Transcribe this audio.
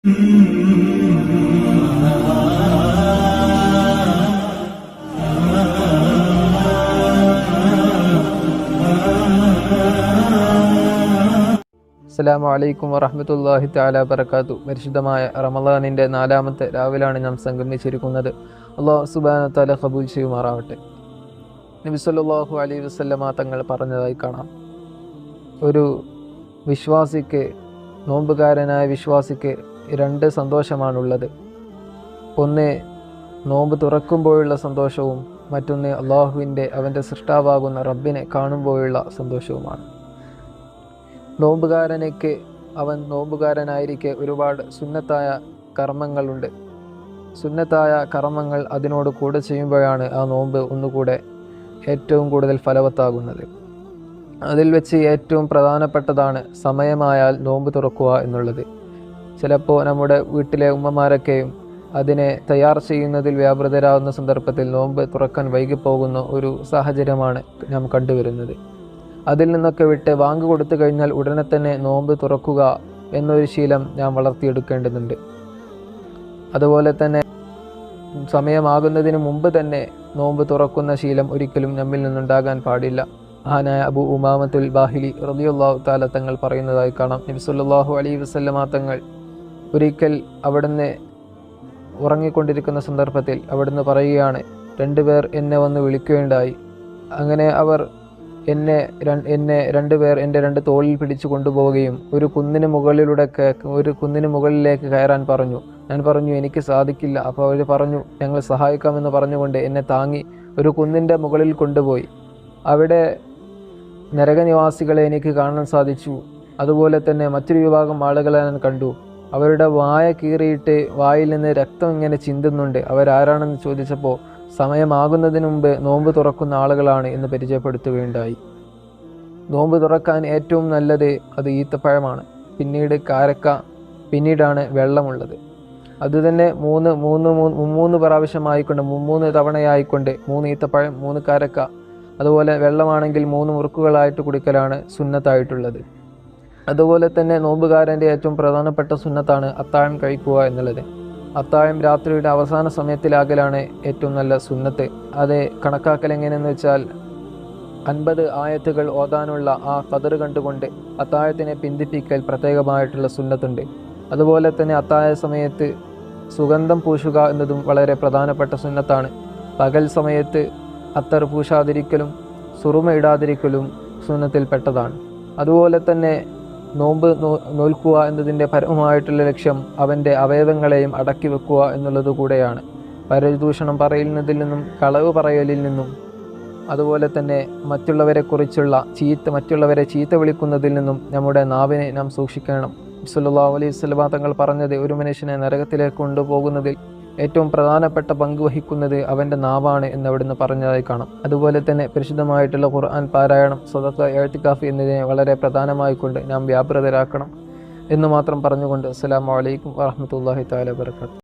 അസ്സലാമു അലൈക്കും വറഹ്മത്തുള്ളാഹി തആല ബറകാത്തു പരിശുദ്ധമായ റമളാനിന്റെ നാലാമത്തെ രാവിലാണ് നാം സംഗമിച്ചിരിക്കുന്നത്. അള്ളാഹു സുബ്ഹാനഹു തആല കബൂൽ ചെയ്യുമാറാവട്ടെ. നബി സല്ലല്ലാഹു അലൈഹി വസല്ലമ തങ്ങൾ പറഞ്ഞതായി കാണാം. ഒരു വിശ്വാസിക്ക് നോമ്പുകാരനായ വിശ്വാസിക്ക് രണ്ട് സന്തോഷമാണുള്ളത്. ഒന്ന് നോമ്പ് തുറക്കുമ്പോഴുള്ള സന്തോഷവും മറ്റൊന്ന് അള്ളാഹുവിന്റെ അവന്റെ സൃഷ്ടാവാകുന്ന റബ്ബിനെ കാണുമ്പോഴുള്ള സന്തോഷവുമാണ്. നോമ്പുകാരനക്ക് അവൻ നോമ്പുകാരനായിരിക്കെ ഒരുപാട് സുന്നത്തായ കർമ്മങ്ങളുണ്ട്. സുന്നത്തായ കർമ്മങ്ങൾ അതിനോട് കൂടെ ചെയ്യുമ്പോഴാണ് ആ നോമ്പ് ഒന്നുകൂടെ ഏറ്റവും കൂടുതൽ ഫലവത്താകുന്നത്. അതിൽ വെച്ച് ഏറ്റവും പ്രധാനപ്പെട്ടതാണ് സമയമായാൽ നോമ്പ് തുറക്കുക എന്നുള്ളത്. ചിലപ്പോൾ നമ്മുടെ വീട്ടിലെ ഉമ്മമാരൊക്കെയും അതിനെ തയ്യാർ ചെയ്യുന്നതിൽ വ്യാപൃതരാകുന്ന സന്ദർഭത്തിൽ നോമ്പ് തുറക്കാൻ വൈകിപ്പോകുന്ന ഒരു സാഹചര്യമാണ് നാം കണ്ടുവരുന്നത്. അതിൽ നിന്നൊക്കെ വിട്ട് വാങ്ക് കൊടുത്തു കഴിഞ്ഞാൽ ഉടനെ തന്നെ നോമ്പ് തുറക്കുക എന്നൊരു ശീലം ഞാൻ വളർത്തിയെടുക്കേണ്ടതുണ്ട്. അതുപോലെ തന്നെ സമയമാകുന്നതിന് മുമ്പ് തന്നെ നോമ്പ് തുറക്കുന്ന ശീലം ഒരിക്കലും നമ്മിൽ നിന്നുണ്ടാകാൻ പാടില്ല. ആനായ അബു ഉമാമത്തുൽ ബാഹിലി റളിയല്ലാഹു താല തങ്ങൾ പറയുന്നതായി കാണാം. നബിസുല്ലാഹു അലി വസല്ലമ തങ്ങൾ ഒരിക്കൽ അവിടുന്ന് ഉറങ്ങിക്കൊണ്ടിരിക്കുന്ന സന്ദർഭത്തിൽ അവിടുന്ന് പറയുകയാണ് രണ്ടുപേർ എന്നെ വന്ന് വിളിക്കുകയുണ്ടായി. അങ്ങനെ അവർ എന്നെ എന്നെ രണ്ടുപേർ എന്റെ രണ്ട് തോളിൽ പിടിച്ചു കൊണ്ടുപോവുകയും ഒരു കുന്നിന് മുകളിലൂടെ ഒരു കുന്നിന് മുകളിലേക്ക് കയറാൻ പറഞ്ഞു. ഞാൻ പറഞ്ഞു എനിക്ക് സാധിക്കില്ല. അപ്പോൾ അവർ പറഞ്ഞു ഞങ്ങൾ സഹായിക്കാമെന്ന് പറഞ്ഞുകൊണ്ട് എന്നെ താങ്ങി ഒരു കുന്നിന്റെ മുകളിൽ കൊണ്ടുപോയി. അവിടെ നരകനിവാസികളെ എനിക്ക് കാണാൻ സാധിച്ചു. അതുപോലെ തന്നെ മറ്റൊരു വിഭാഗം ആളുകളെ ഞാൻ കണ്ടു. അവരുടെ വായ കീറിയിട്ട് വായിൽ നിന്ന് രക്തം ഇങ്ങനെ ചിന്തുന്നുണ്ട്. അവരാരാണെന്ന് ചോദിച്ചപ്പോൾ സമയമാകുന്നതിന് മുമ്പ് നോമ്പ് തുറക്കുന്ന ആളുകളാണ് എന്ന് പരിചയപ്പെടുത്തുകയുണ്ടായി. നോമ്പ് തുറക്കാൻ ഏറ്റവും നല്ലത് അത് ഈത്തപ്പഴമാണ്. പിന്നീട് കാരക്ക പിന്നീടാണ് വെള്ളമുള്ളത്. അതുതന്നെ മൂന്ന് മൂന്ന് മൂന്ന് മൂന്ന് പ്രാവശ്യമായിക്കൊണ്ട് മൂന്ന് തവണയായിക്കൊണ്ട് മൂന്ന് ഈത്തപ്പഴം മൂന്ന് കാരക്ക അതുപോലെ വെള്ളമാണെങ്കിൽ മൂന്ന് മുറുക്കുകളായിട്ട് കുടിക്കലാണ് സുന്നത്തായിട്ടുള്ളത്. അതുപോലെ തന്നെ നോമ്പുകാരന്റെ ഏറ്റവും പ്രധാനപ്പെട്ട സുന്നത്താണ് അത്താഴം കഴിക്കുക എന്നുള്ളത്. അത്താഴം രാത്രിയുടെ അവസാന സമയത്തിലാകലാണ് ഏറ്റവും നല്ല സുന്നത്ത്. അത് കണക്കാക്കൽ എങ്ങനെയെന്ന് വെച്ചാൽ അൻപത് ആയത്തുകൾ ഓതാനുള്ള ആ കതറ് കണ്ടുകൊണ്ട് അത്താഴത്തിനെ പിന്തിപ്പിക്കൽ പ്രത്യേകമായിട്ടുള്ള സുന്നത്തുണ്ട്. അതുപോലെ തന്നെ അത്താഴ സമയത്ത് സുഗന്ധം പൂശുക എന്നതും വളരെ പ്രധാനപ്പെട്ട സുന്നത്താണ്. പകൽ സമയത്ത് അത്തർ പൂശാതിരിക്കലും സുറുമ ഇടാതിരിക്കലും സുന്നത്തിൽപ്പെട്ടതാണ്. അതുപോലെ തന്നെ നോമ്പ് നോൽക്കുക എന്നതിന്റെ പരമമായിട്ടുള്ള ലക്ഷ്യം അവന്റെ അവയവങ്ങളെയും അടക്കി വെക്കുക എന്നുള്ളത് കൂടെയാണ്. പരദൂഷണം പറയുന്നതിൽ നിന്നും കളവ് പറയലിൽ നിന്നും അതുപോലെ തന്നെ മറ്റുള്ളവരെക്കുറിച്ചുള്ള ചീത്ത മറ്റുള്ളവരെ ചീത്ത വിളിക്കുന്നതിൽ നിന്നും നമ്മുടെ നാവിനെ നാം സൂക്ഷിക്കണം. സുല്ലാ അലൈഹി സ്വലമ തങ്ങൾ പറഞ്ഞത് ഒരു മനുഷ്യനെ നരകത്തിലേക്ക് കൊണ്ടുപോകുന്നതിൽ ഏറ്റവും പ്രധാനപ്പെട്ട പങ്ക് വഹിക്കുന്നത് അവന്റെ നാവാണ് എന്ന് അവിടുന്ന് പറഞ്ഞതായി കാണാം. അതുപോലെ തന്നെ പരിശുദ്ധമായിട്ടുള്ള ഖുർആൻ പാരായണം സ്വതക്ക എഴുത്തിക്കാഫി എന്നതിനെ വളരെ പ്രധാനമായിക്കൊണ്ട് നാം വ്യാപൃതരാക്കണം എന്ന് മാത്രം പറഞ്ഞുകൊണ്ട് അസ്സാം വലൈക്കും വാഹമത്തല്ലാഹി താല വർക്കാത്തു